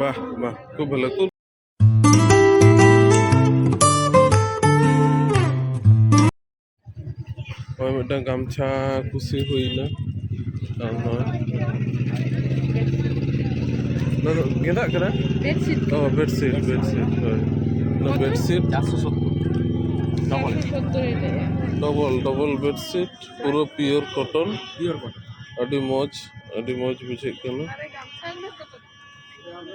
বাহ বাহ খুব ভালো খুব একটা গামছা খুশি হইল। আমার গেঁদা কেনা ও বেডশিট বেডশিট না বেডশিট চারশো সত্তর ডবল ডবল ডবল বেডশিট পুরো পিওর কটন পিওর কটন আᱹᱰি ᱢᱚᱡᱽ ᱟᱹᱰᱤ ᱢᱚᱡᱽ ᱵᱩᱡᱷᱟᱹᱜ ᱠᱟᱱᱟ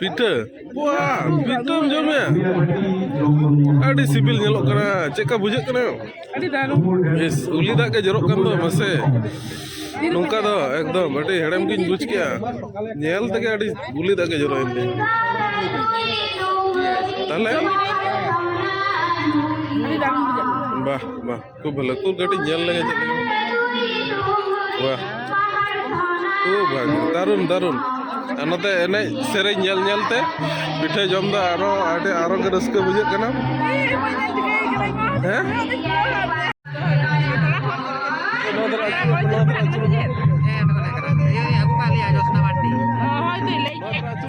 ᱯᱤᱴᱟᱹ ᱵᱚᱣᱟ ᱯᱤᱴᱟᱹᱢ ᱡᱚᱢᱮ ᱟᱹᱰᱤ ᱥᱤᱵᱤᱞ ᱧᱮᱞᱚᱜ ᱠᱟᱱᱟ ᱪᱮᱫᱠᱟ ᱵᱩᱡᱷᱟᱹᱜ ᱠᱟᱱᱟ ᱟᱹᱰᱤ ᱫᱟᱨᱩᱱ ᱵᱮᱥ ᱩᱞᱤ ᱫᱟᱜ ᱜᱮ ᱡᱚᱨᱚᱜ ᱠᱟᱱ ᱫᱚ ᱢᱟᱥᱮ ᱱᱚᱝᱠᱟ ᱫᱚ ᱮᱠᱫᱚᱢ ᱟᱹᱰᱤ ᱦᱮᱲᱮᱢ ᱜᱤᱧ ᱵᱩᱡᱽ ᱠᱮᱜᱼᱟ ᱧᱮᱞ ᱛᱮᱜᱮ ᱟᱹᱰᱤ ᱩᱞᱤ ᱫᱟᱜ ᱜᱮ ᱡᱚᱨᱚᱭᱮᱱ ᱛᱤᱧ ᱛᱟᱦᱞᱮ বাহ বাহ খুব ভালো তোর গাড়ি ᱧᱮᱞ লেগে চলে বাহ খুব ভালো দারুণ দারুণ ᱚᱱᱟᱛᱮ ᱮᱱᱮᱡ ᱥᱮᱨᱮᱧ ᱧᱮᱞ ᱧᱮᱞᱛᱮ ᱯᱤᱴᱷᱟᱹ ᱡᱚᱢ ᱫᱚ ᱟᱨᱚ ᱟᱹᱰᱤ ᱟᱨᱚ ᱜᱮ ᱨᱟᱹᱥᱠᱟᱹ ᱵᱩᱡᱷᱟᱹᱜ ᱠᱟᱱᱟ ᱦᱮᱸ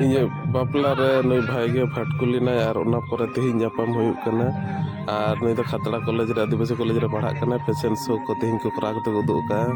ᱤᱧᱟᱹᱜ ᱵᱟᱯᱞᱟ ᱨᱮ ᱱᱩᱭ ᱵᱷᱟᱭ ᱜᱮ ᱯᱷᱟᱴᱠᱩᱞᱤᱱᱟᱭ ᱟᱨ ᱚᱱᱟ ᱯᱚᱨᱮ ᱛᱮᱦᱮᱧ ᱧᱟᱯᱟᱢ ᱦᱩᱭᱩᱜ ᱠᱟᱱᱟ ᱟᱨ ᱱᱩᱭ ᱫᱚ ᱠᱷᱟᱛᱲᱟ ᱠᱚᱞᱮᱡᱽ ᱨᱮ ᱟᱹᱫᱤᱵᱟᱹᱥᱤ ᱠᱚᱞᱮᱡᱽ ᱨᱮ ᱯᱟᱲᱦᱟᱜ ᱠᱟᱱᱟᱭ ᱯᱮᱥᱮᱱ ᱥᱳ ᱠᱚ ᱛᱮᱦᱮᱧ ᱠᱚ ᱠᱚᱨᱟᱣ ᱠᱟᱛᱮ ᱠᱚ ᱩᱫᱩᱜ ᱟᱠᱟᱫᱼᱟ